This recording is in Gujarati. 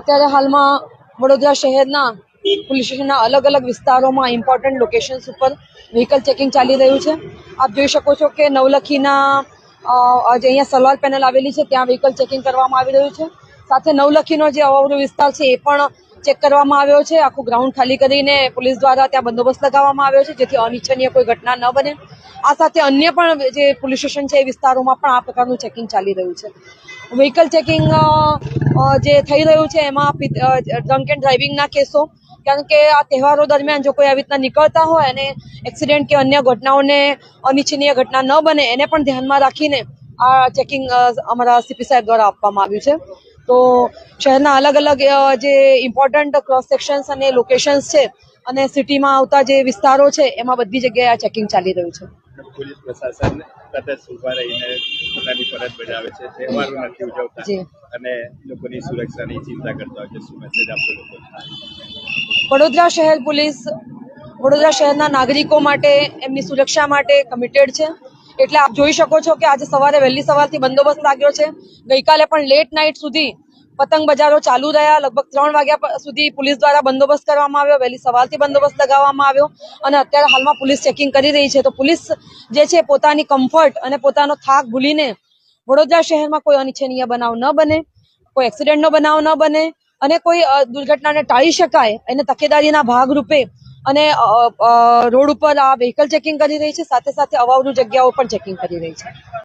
અત્યારે હાલમાં વડોદરા શહેરના પોલીસ સ્ટેશનના અલગ અલગ વિસ્તારોમાં ઇમ્પોર્ટન્ટ લોકેશન્સ ઉપર વ્હીકલ ચેકિંગ ચાલી રહ્યું છે. આપ જોઈ શકો છો કે નવલખીના જે અહીંયા સલવાર પેનલ આવેલી છે, ત્યાં વ્હીકલ ચેકિંગ કરવામાં આવી રહ્યું છે. સાથે નવલખીનો જે અવાવરો વિસ્તાર છે, એ પણ ચેક કરવામાં આવ્યો છે. આખું ગ્રાઉન્ડ ખાલી કરીને પોલીસ દ્વારા ત્યાં બંદોબસ્ત લગાવવામાં આવ્યો છે, જેથી અનિચ્છનીય કોઈ ઘટના ન બને. આ સાથે અન્ય પણ જે પોલીસ સ્ટેશન છે, એ વિસ્તારોમાં પણ આ પ્રકારનું ચેકિંગ ચાલી રહ્યું છે. વ્હીકલ ચેકિંગ જે થઈ રહ્યું છે એમાં ડ્રંક એન્ડ ડ્રાઇવિંગના કેસો. કારણ કે આ તહેવારો દરમિયાન જો કોઈ આવી રીતના નીકળતા હોય અને એક્સિડન્ટ કે અન્ય ઘટનાઓને અનિચ્છનીય ઘટના ન બને, એને પણ ધ્યાનમાં રાખીને આ ચેકિંગ અમારા સીપી સાહેબ દ્વારા આપવામાં આવ્યું છે. તો શહેરના અલગ અલગ જે ઇમ્પોર્ટન્ટ ક્રોસ સેક્શન્સ અને લોકેશન્સ છે અને સિટીમાં આવતા જે વિસ્તારો છે, એમાં બધી જગ્યાએ આ ચેકિંગ ચાલી રહ્યું છે. પોલીસ પ્રશાસન સતત ઊભા રહીને પોતાની ફરજ બજાવે છે તહેવારો નથી ઉજવતા. અને લોકોની સુરક્ષાની ચિંતા કરતા હોય છે શું મેસેજ આપશો લોકો? વડોદરા શહેર પોલીસ વડોદરા શહેરના નાગરિકો માટે એમની સુરક્ષા માટે કમિટેડ છે. એટલે આપ જોઈ શકો છો કે આજે સવારે વહેલી સવારથી બંદોબસ્ત લાગ્યો છે. ગઈકાલે પણ લેટ નાઇટ સુધી પતંગ બજારો ચાલુ રહ્યા. લગભગ ત્રણ વાગ્યા સુધી પોલીસ દ્વારા બંદોબસ્ત કરવામાં આવ્યો. વહેલી સવારથી બંદોબસ્ત લગાવવામાં આવ્યો અને અત્યારે હાલમાં પોલીસ ચેકિંગ કરી રહી છે. તો પોલીસ જે છે પોતાની કમ્ફર્ટ અને પોતાનો થાક ભૂલીને વડોદરા શહેરમાં કોઈ અનિચ્છનીય બનાવ ન બને, કોઈ એક્સિડન્ટનો બનાવ ન બને અને કોઈ દુર્ઘટનાને ટાળી શકાય એને તકેદારીના ભાગરૂપે અને રોડ ઉપર આ વ્હીકલ ચેકિંગ કરી રહી છે. સાથે સાથે અવાવરૂ જગ્યાઓ પણ ચેકિંગ કરી રહી છે.